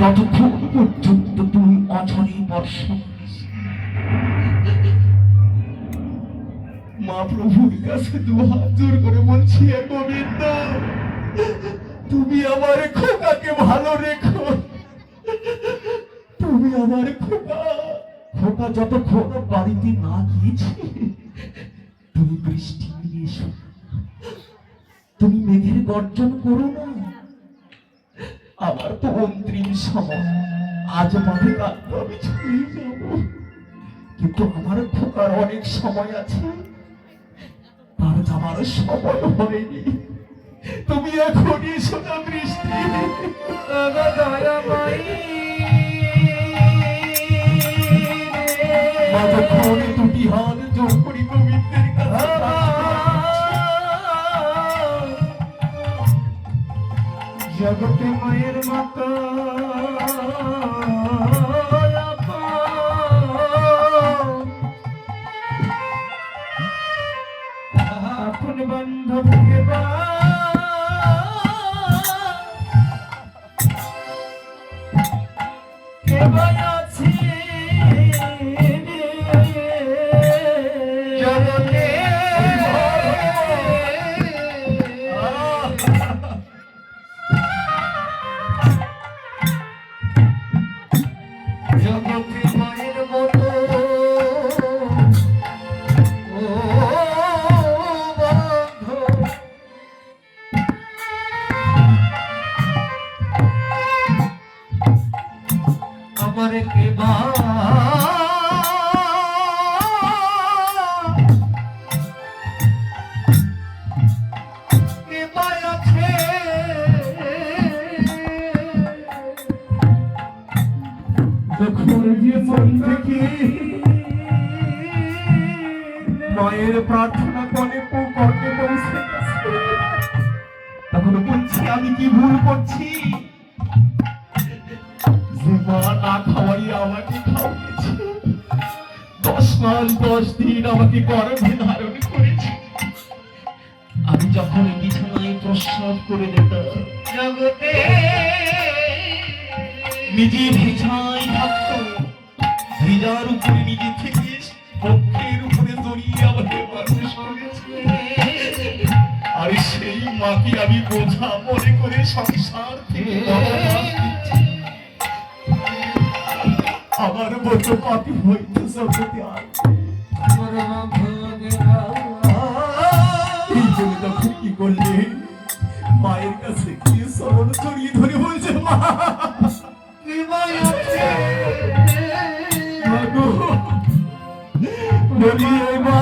ততক্ষণ পর্যন্ত অঝরে মা প্রভুর কাছে দু হাত জোর করে বলছি "হে গোবিন্দ, তুমি আমার খোকাকে ভালো রেখো। তুমি আমার খোকা। খোকা বাড়িতে না গিয়েছে, তুমি বৃষ্টি নিয়ে তুমি মেঘের গর্জন করো না। আমার তো অন্তিম সময় আজ মাঠে কাঁদতে আমি ছুঁয়ে যাব। কিন্তু আমার খোকার অনেক সময় আছে। তার যাবার সময় হয়নি। তুমি এখনই সোজা বৃষ্টি মাঝক্ষণ দুটি হাত জোর করি গোবিন্দের জগতে মায়ের মতো আপন বান্ধবকে বা কে বা আছে আমার কে বা মায়ের প্রার্থনা করে কর্ণে পৌঁছে তখন বলছি আমি কি ভুল করছি। খাওয়াই আমাকে খাওয়াইছে। দশ মাস দশ দিন আমাকে গর্ভে ধারণ করেছে। আমি যখন বিছানায় প্রস্রাব করে দিতাম জগতে নিজে ভিছায় থাকতো ভিজার উপরে নিজে থেকে পক্ষের উপরে জড়িয়ে আমাকে মানুষ করেছে। আর সেই মাকে আমি বোঝা মনে করে সংসার থেকে আমার মতো পাপি হইতে জগতে আর এই তখন কি করলে? মায়ের কাছে গিয়ে চরণ জড়িয়ে ধরে বলছে, মা মা